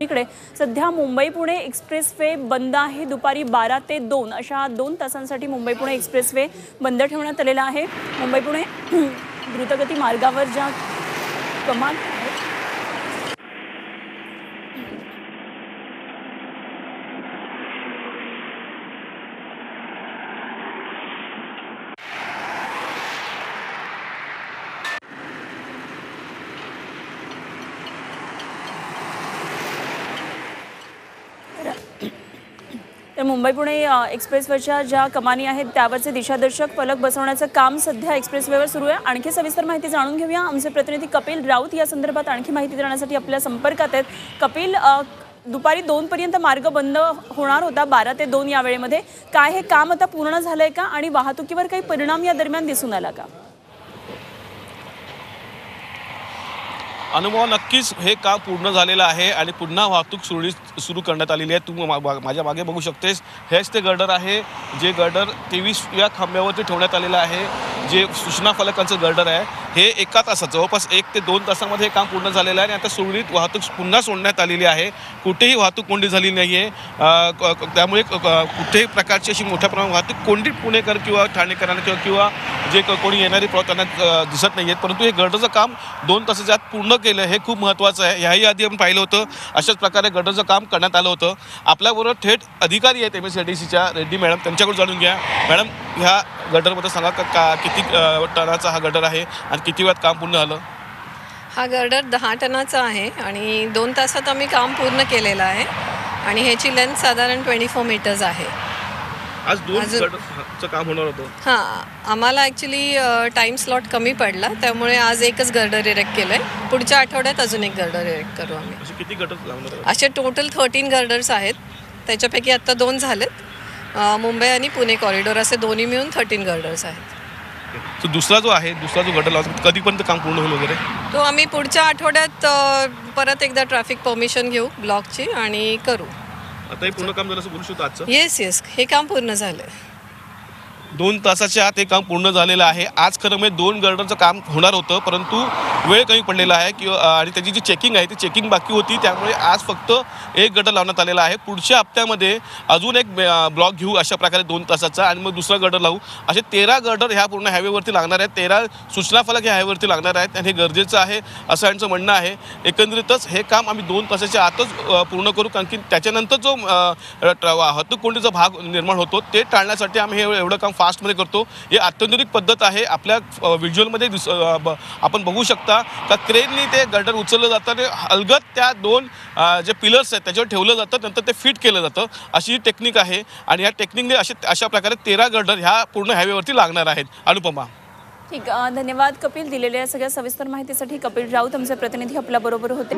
इकडे सध्या Mumbai Pune expressway बंद आहे. दुपारी बारा ते दोन अशा दोन तासांसाठी मुंबई पुणे एक्सप्रेस वे बंद ठेवण्यात आलेला आहे. मुंबई पुणे द्रुतगती मार्गावर ज्या कमाल तर मुंबई पुणे एक्सप्रेसवरच्या ज्या कमानी आहेत त्यावरचे दिशादर्शक फलक बसवण्याचं काम सध्या एक्सप्रेसवेवर सुरू आहे. आणखी सविस्तर माहिती जाणून घेऊया. आमचे प्रतिनिधी कपिल राऊत या संदर्भात आणखी माहिती देण्यासाठी आपल्या संपर्कात आहेत. कपिल दुपारी दोनपर्यंत मार्ग बंद होणार होता बारा ते दोन या वेळेमध्ये. काय हे काम आता पूर्ण झालं आहे का? आणि वाहतुकीवर काही परिणाम या दरम्यान दिसून आला का? अनुभव नक्कीच हे काम पूर्ण झालेलं आहे आणि पुन्हा वाहतूक सुरळीत सुरू करण्यात आलेली आहे तू मा- माझ्या मागे बघू शकतेस. हेच ते गर्डर आहे जे गर्डर तेवीस या खांब्यावरती ठेवण्यात आलेलं आहे जे सूचना फलकांचं गर्डर आहे. हे एका तासात जवळपास एक ते दोन तासामध्ये हे काम पूर्ण झालेलं आहे आणि आता सुरळीत वाहतूक पुन्हा सोडण्यात आलेली आहे. कुठेही वाहतूक कोंडी झाली नाही आहे त्यामुळे क- कुठेही प्रकारची अशी मोठ्या प्रमाणात वाहतूक कोंडी पुणेकर किंवा ठाणेकरांना किंवा किंवा जे क- कोणी येणारी प्र- त्यांना दिसत नाही आहेत परंतु हे गटरचं काम दोन तासाच्या आत पूर्ण केलं हे खूप महत्त्वाचं आहे. ह्याही आधी आपण पाहिलं होतं. अशाच प्रकारे गटरचं काम करण्यात आलं होतं. आपल्याबरोबर थेट अधिकारी आहेत एम एस डी सीच्या रेड्डी मॅडम. त्यांच्याकडून जाणून घ्या. मॅडम ह्या गटरबद्दल सांगा का का किती अ, टनाचा हा गटर आहे आणि किती वेळात काम पूर्ण झालं? हा गर्डर दहा टनाचा आहे आणि दोन तासात आम्ही काम पूर्ण केलेलं आहे आणि ह्याची लेंथ साधारण ट्वेंटी फोर मीटर्स आहे. आज दोन अजून- गटरचं काम होणार होतं. हां आम्हाला ॲक्च्युली टाईम स्लॉट कमी पडला त्यामुळे आज एकच गर्डर इरेक्ट केलं आहे पुढच्या आठवड्यात अजून एक गर्डर इरेक्ट करू आम्ही. असे किती गटर? असे टोटल थर्टीन गर्डर्स आहेत. त्याच्यापैकी आत्ता दोन झालेत. मुंबई आणि पुणे कॉरिडॉर असे दोन्ही मिळून थर्टीन गर्डर्स आहेत. तो दुसरा जो आहे दुसरा जो गटर लावतो कधीपर्यंत काम पूर्ण होईल वगैरे? तो आम्ही पुढच्या आठवड्यात परत एकदा ट्रॅफिक परमिशन घेऊ ब्लॉकची आणि करू. आता हे पूर्ण काम झालं असं बोलू शकतो आजचं? येस येस हे काम पूर्ण झालं दोन तासाच्या आत हे काम पूर्ण झालेलं आहे. आज खरं म्हणजे दोन गर्डरचं काम होणार होतं परंतु वेळ कमी पडलेला आहे किंवा आणि त्याची जी चेकिंग आहे ती चेकिंग बाकी होती. त्यामुळे आज फक्त एक गटर लावण्यात आलेला आहे. पुढच्या हप्त्यामध्ये अजून एक ब्लॉक घेऊ अशा प्रकारे दोन तासाचा आणि मग दुसरा गटर लावू. असे तेरा गटर ह्या पूर्ण हायवेवरती लागणार आहेत. तेरा सूचना फलक ह्या हायवेवरती लागणार आहेत आणि हे गरजेचं आहे असं यांचं म्हणणं आहे. एकंदरीतच हे काम आम्ही दोन तासाच्या आतच पूर्ण करू कारण की त्याच्यानंतर जो ट्र- वाहतूक कोंडीचा भाग निर्माण होतो ते टाळण्यासाठी आम्ही हे एवढं काम फास्टमध्ये करतो. ही अत्याधुनिक पद्धत आहे. आपल्या व्हिज्युअलमध्ये दिस ब- आपण बघू शकता का क्रेननी ते गर्डर उचललं जातं आणि अलगद त्या दोन जे पिलर्स आहेत त्याच्यावर ठेवलं जातं. नंतर ते फिट केलं जातं. अशी ही टेक्निक आहे. आणि ह्या टेक्निकने असे अशा प्रकारे तेरा गर्डर ह्या पूर्ण हायवेवरती लागणार आहेत. अनुपमा. ठीक धन्यवाद कपिल. दिलेल्या सगळ्या सविस्तर माहितीसाठी कपिल राऊत आमचे प्रतिनिधी आपल्याबरोबर होते.